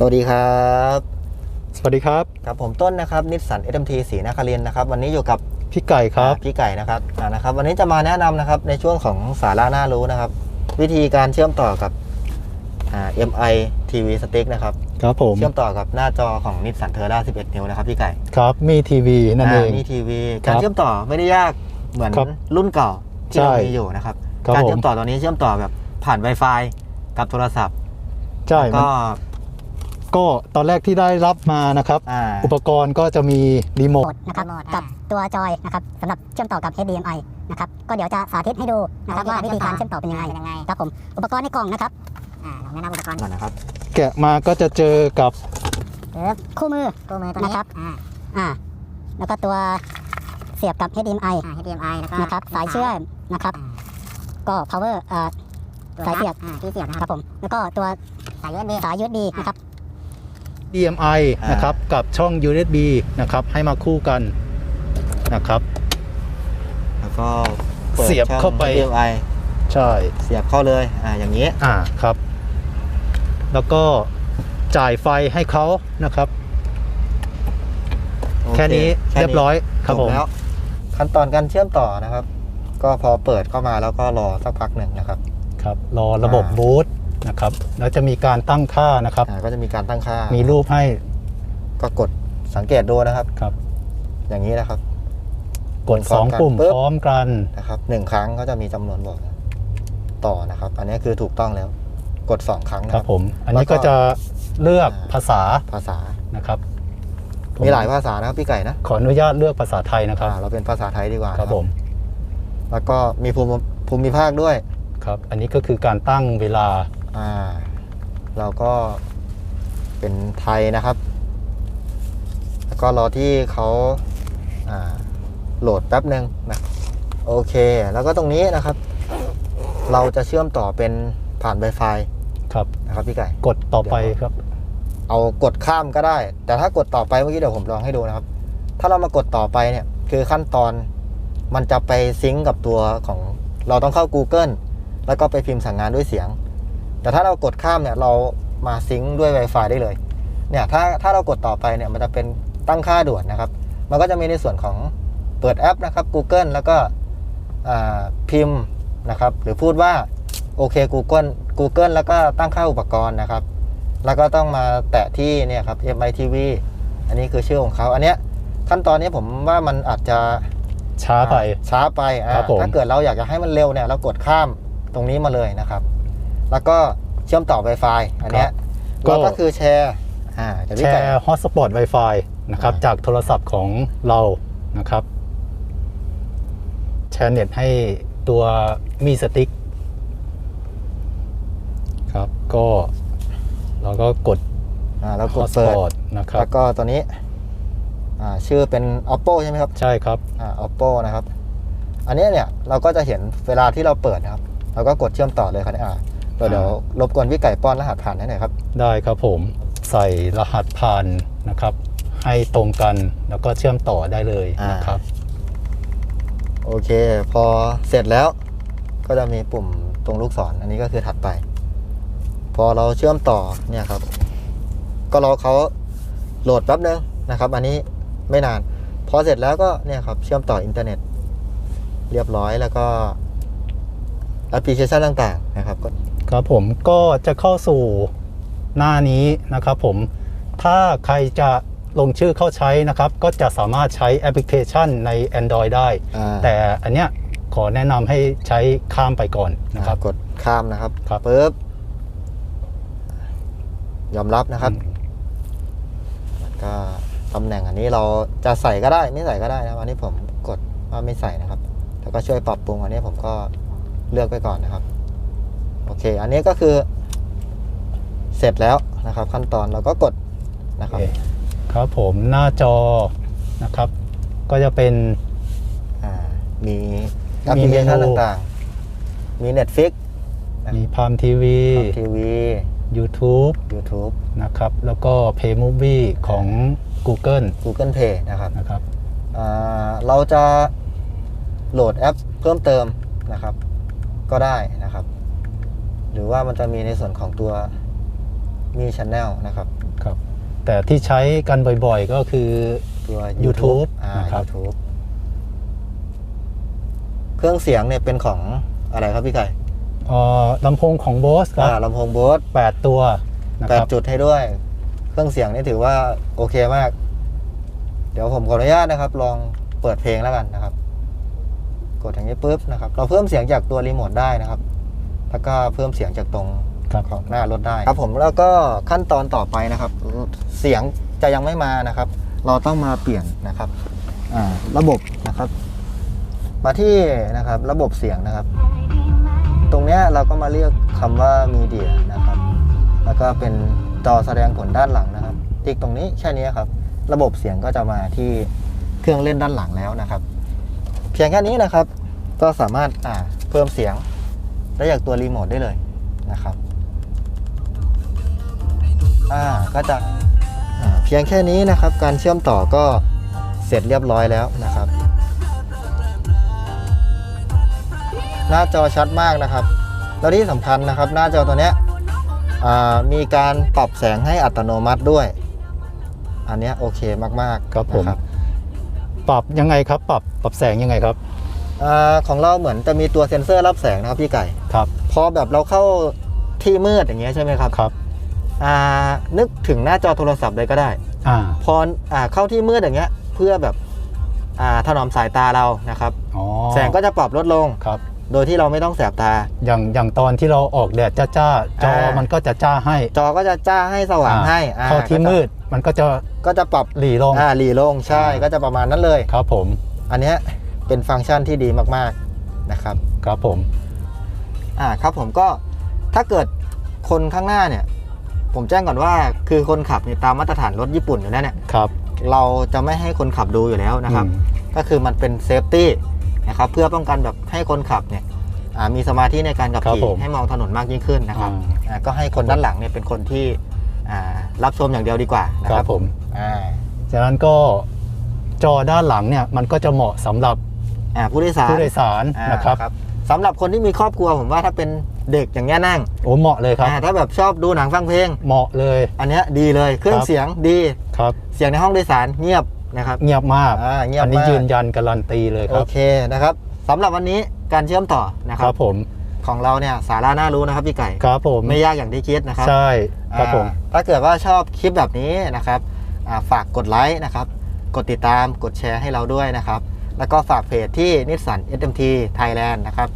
สวัสดีครับ สวัสดีครับกับผมต้นนะครับนิสสัน SMT สีนครินทร์นะครับ วันนี้อยู่กับพี่ไก่ครับอ่าพี่ไก่นะครับอ่านะครับ วันนี้จะมาแนะนำนะครับในช่วงของสาระน่ารู้นะครับ วิธีการเชื่อมต่อกับอ่า MI TV Stick นะครับครับผมเชื่อมต่อกับหน้าจอของนิสสันเทอร่า11 นิ้วนะครับพี่ไก่ครับมีทีวีนั่นเองนี่ทีวีครัการบเชื่อมต่อไม่ได้ยากเหมือนครับรุ่นเก่าที่เราใช่มีอยู่นะครับครับการผมเชื่อมต่อตอนนี้เชื่อมต่อแบบผ่าน Wi-Fi กับโทรศัพท์ใช่ก็ ก็ตอนแรกที่ได้รับมานะครับอ่า อุปกรณ์ก็จะมีรีโมโหมทดนะครับกับตัวจอยนะครับสำหรับเชื่อมต่อกับ HDMI นะครับก็เดี๋ยวจะสาธิตให้ดูนะครับว่าวิธีการเชื่อมต่อเป็นยังไงครับผมอุปกรณ์ในกล่องนะครับอ่าลองแนะนำอุปกรณ์ก่อนนะครับแกะมาก็จะเจอกับคู่มือคู่มือตัวนี้นะครับ อ่าอ่าแล้วก็ตัวเสียบกับ HDMI HDMI นะครับสายเชื่อมนะครับ ก็ power อ่าสายเสียบที่เสียบนะครับผมแล้วก็ตัวสาย USB สาย USB นะครับ DMI อ่านนะครับกับช่อง USB นะครับให้มาคู่กันนะครับ แล้วก็ปิดเสียบช่องเข้าไป HDMI ใช่เสียบเข้าเลยอ่าอย่างนี้อ่าครับ แล้วก็จ่ายไฟให้เขานะครับ โอเแค่นี้แค่เรียบร้อยครับจผม แล้วขั้นตอนการเชื่อมต่อนะครับ ก็พอเปิดเข้ามาแล้วก็รอสักพักหนึ่งนะครับ ครับ รอระบบอ่า บูต นะครับ แล้วจะมีการตั้งค่านะครับ อ่าก็จะมีการตั้งค่า มีมีรูปให้ก็กดสังเกตดูนะครับ ครับ อย่างนี้นะครับ กด พร้อมกัน2 ปุ่มปึ๊บ พร้อมกัน นะครับหนึ่งครั้งก็จะมีจำนวนบอกต่อนะครับ อันนี้คือถูกต้องแล้ว กดสองครั้งนะคครัรับบ ผม อันนี้แล้วก็ก็จะเลือกอ่า ภาษาภาษา นะครับผมีหลายภาษานะครับพี่ไก่นะขออนุญาตเลือกภาษาไทยนะครับ อ่าเราเป็นภาษาไทยดีกว่าครับนะผม แล้วก็มีภูมิภูมิภาคด้วย ครับ อันนี้ก็คือการตั้งเวลา อ่า เราก็เป็นไทยนะครับ แล้วก็รอที่เขาอ่าโหลดแป๊บหนึ่งนะโอเค แล้วก็ตรงนี้นะครับ เราจะเชื่อมต่อเป็นผ่าน Wi-Fi ครับนะครับพี่ไก่ กดต่อไปครับ เอากดข้ามก็ได้ แต่ถ้ากดต่อไปเมื่อกี้เดี๋ยวผมลองให้ดูนะครับ ถ้าเรามากดต่อไปเนี่ย คือขั้นตอนมันจะไปซิงก์กับตัวของ เราต้องเข้า Google แล้วก็ไปพิมพ์สั่งงานด้วยเสียง แต่ถ้าเรากดข้ามเนี่ยเรามาซิงก์ด้วย Wi-Fi ได้เลย เนี่ยถ้าถ้าเรากดต่อไปเนี่ยมันจะเป็นตั้งค่าด่วนนะครับ มันก็จะมีในส่วนของเปิดแอปนะครับ Google แล้วก็อ่าพิมพ์นะครับ หรือพูดว่าโอเค Google Google แล้วก็ตั้งค่าอุปกรณ์นะครับ แล้วก็ต้องมาแตะที่เนี่ยครับ MITV อันนี้คือชื่อของเขาอันเนี้ยขั้นตอนนี้ผมว่ามันอาจจะช้าไปอ่ช้าไปอ่าครับผมถ้าเกิดเราอยากจะให้มันเร็วเนี่ยเรากดข้ามตรงนี้มาเลยนะครับ แล้วก็เชื่อมต่อ Wi-Fi อันเนี้ยก็แล้วก็คือแชร์อ่าเดี๋ยวแชพี่ไก่ร์ฮอตสปอต Wi-Fi นะครับอ่าจากโทรศัพท์ของเรานะครับ แชร์เน็ตให้ตัวมีสติ๊กครับก็เราก็กดอ่าเราฮกอดตสเปิดปอตนะครับแล้วก็ตัวนี้อ่าชื่อเป็น oppo ใช่ไหมครับ ใช่ครับอ่า oppo นะครับ อันเนี้ยเนี่ยเราก็จะเห็นเวลาที่เราเปิดนะครับ เราก็กดเชื่อมต่อเลยครับอ่า เดี๋ยวเดี๋ยวรบกวนพี่ไก่ป้อนรหัสผ่านให้หน่อยครับ ได้ครับผมใส่รหัสผ่านนะครับ ให้ตรงกันแล้วก็เชื่อมต่อได้เลยนะครับ โอเค พอเสร็จแล้วก็จะมีปุ่มตรงลูกศรอันนี้ก็คือถัดไป พอเราเชื่อมต่อเนี่ยครับ ก็รอเขาโหลดแป๊บนึงนะครับ อันนี้ไม่นาน พอเสร็จแล้วก็เนี่ยครับเชื่อมต่ออินเทอร์เน็ต เรียบร้อยแล้วก็แอปพลิเคชันต่างๆนะครับก็ ครับผมก็จะเข้าสู่หน้านี้นะครับผมถ้าใครจะลงชื่อเข้าใช้นะครับ ก็จะสามารถใช้แอปพลิเคชันใน Android ได้ อ่า แต่อันเนี้ยขอแนะนำให้ใช้ข้ามไปก่อนนะครับ กดข้ามนะครับครับ ปึ๊บยอมรับนะครับก็ตำแหน่งอันนี้เราจะใส่ก็ได้ไม่ใส่ก็ได้นะครับอันนี้ผมกดว่าไม่ใส่นะครับ แล้วก็ช่วยปรับปรุงอันนี้ผมก็เลือกไปก่อนนะครับ โอเค อันนี้ก็คือ เสร็จแล้วนะครับ ขั้นตอนเราก็กดนะครับโอเคครับผมหน้าจอนะครับ ก็จะเป็นอ่ามีแอปพลิเคชันมีเมนูต่างๆ มี Netflix มีพามทีวีทีวี YouTube YouTube นะครับ แล้วก็ Play Movie ของ Google Google Play นะครับนะครับอ่าเราจะโหลดแอปเพิ่มเติมนะครับ ก็ได้นะครับห รือว่ามันจะมีในส่วนของตัวมีช anel นะครับครับ แต่ที่ใช้กันบ่อยๆ ก็คือ ตัว YouTube อ่า นะครับ YouTube เครื่องเสียงเนี่ยเป็นของอะไรครับพี่ไก่เอ่อลำโพงของ Bose ครัอ่าลำโพงโบสบ8ตัวนะแปคดรับ จุดให้ด้วย เครื่องเสียงนี่ถือว่าโอเคมาก เดี๋ยวผมขออนุญาตนะครับ ลองเปิดเพลงแล้วกันนะครับ กดอย่างนี้ปุ๊บนะครับ เราเพิ่มเสียงจากตัวรีโมทได้นะครับ แล้วก็เพิ่มเสียงจากตรงครับ ของหน้ารถได้ครับ ผมแล้วก็ขั้นตอนต่อไปนะครับ เสียงจะยังไม่มานะครับ เราต้องมาเปลี่ยนนะครับอ่าระบบนะครับ มาที่นะครับระบบเสียงนะครับ ตรงเนี้ยเราก็มาเรียกคำว่ามีเดียนะครับ แล้วก็เป็นจอแสดงผลด้านหลังนะครับติ๊กตรงนี้แค่นี้ครับ ระบบเสียงก็จะมาที่เครื่องเล่นด้านหลังแล้วนะครับ เพียงแค่นี้นะครับ ก็สามารถอ่าเพิ่มเสียง ได้จากตัวรีโมทได้เลยนะครับอ่าก็จะเพียงแค่นี้นะครับ การเชื่อมต่อก็เสร็จเรียบร้อยแล้วนะครับ หน้าจอชัดมากนะครับ แล้วที่สำคัญนะครับ หน้าจอตัวเนี้ยอ่ามีการปรับแสงให้อัตโนมัติด้วย อันเนี้ยโอเคมากๆครับผมนะปรับยังไงครับ ปรับปรับแสงยังไงครับ อ่าของเราเหมือนจะมีตัวเซ็นเซอร์รับแสงนะครับพี่ไก่ครับ พอแบบเราเข้าที่มืดอย่างเงี้ยใช่ไหมครับครับอ่านึกถึงหน้าจอโทรศัพท์เลยก็ได้อ่าพออ่าเข้าที่มืดอย่างเงี้ย เพื่อแบบอ่าถนอมสายตาเรานะครับอ๋อแสงก็จะปรับลดลงครับโดยที่เราไม่ต้องแสบตา อย่างอย่างตอนที่เราออกแดดจ้าๆจออ่ามัมันก็จะจ้าให้ จอก็จะจ้าให้สว่างให้อ่เข้าที่มืดมันก็จะก็จะปรับหลีลงอ่าหลีลงใช่อ่าก็จะประมาณนั้นเลยครับผม อันเนี้ย เป็นฟังก์ชันที่ดีมากๆนะครับครับผมอ่าครับผมก็ถ้าเกิดคนข้างหน้าเนี่ย ผมแจ้งก่อนว่าคือคนขับเนี่ยตามมาตรฐานรถญี่ปุ่นอยู่แล้วเนี่ยครับเราจะไม่ให้คนขับดูอยู่แล้วนะครับอืมก็คือมันเป็นเซฟตี้นะครับเพื่อป้องกันแบบให้คนขับเนี่ยอ่ามีสมาธิในการขับครับขี่ผมให้มองถนนมากยิ่งขึ้นนะครับอ่าอ่าก็ให้คนด้านหลังเนี่ยเป็นคนที่อ่ารับชมอย่างเดียวดีกว่านะคครัรับบผมอ่าจากนั้นก็จอด้านหลังเนี่ยมันก็จะเหมาะสำหรับ อ่าผู้โดยสารผู้โดยสารอ่านะครับสำหรับคนที่มีครอบครัวผมว่าถ้าเป็นเด็กอย่างเงี้ยนั่งโอ้เหมาะเลยครับอ่าถ้าแบบชอบดูหนังฟังเพลง เหมาะเลย อันเนี้ยดีเลยเครื่อคงรับ เสียงดี ครับ เสียงในห้องโดยสารเงียบนะครับ เงียบมากอ่าเงียบอันนี้มากยืนยันการันตีเลยคโอรับ เคนะครับสำหรับวันนี้การเชื่อมต่อนะคครัรับบผมของเราเนี่ยสาระน่ารู้นะครับพี่ไก่ ครับผมไม่ยากอย่างที่คิดนะครับใช่ครับผม อ่าถ้าเกิดว่าชอบคลิปแบบนี้นะครับอ่าฝากกดไลค์นะครับ กดติดตามกดแชร์ให้เราด้วยนะครับ แล้วก็ฝากเพจที่นิสสัน SMT Thailand นะครับ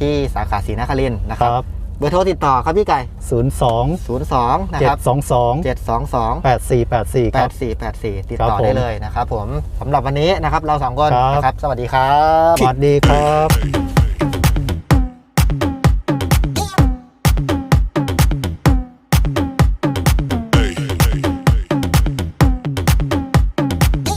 ที่สาขาศรีนครินทร์นะคครับ รับ เบอร์โทรติดต่อครับพี่ไก่ 02 02 นะ722ครับ722 8484 ครับ 8484 ติดครับต่อผมได้เลยนะครับผมสำหรับวันนี้นะครับเราสองคนครับ นะครับ สวัสดีครับ สวัสดีครับ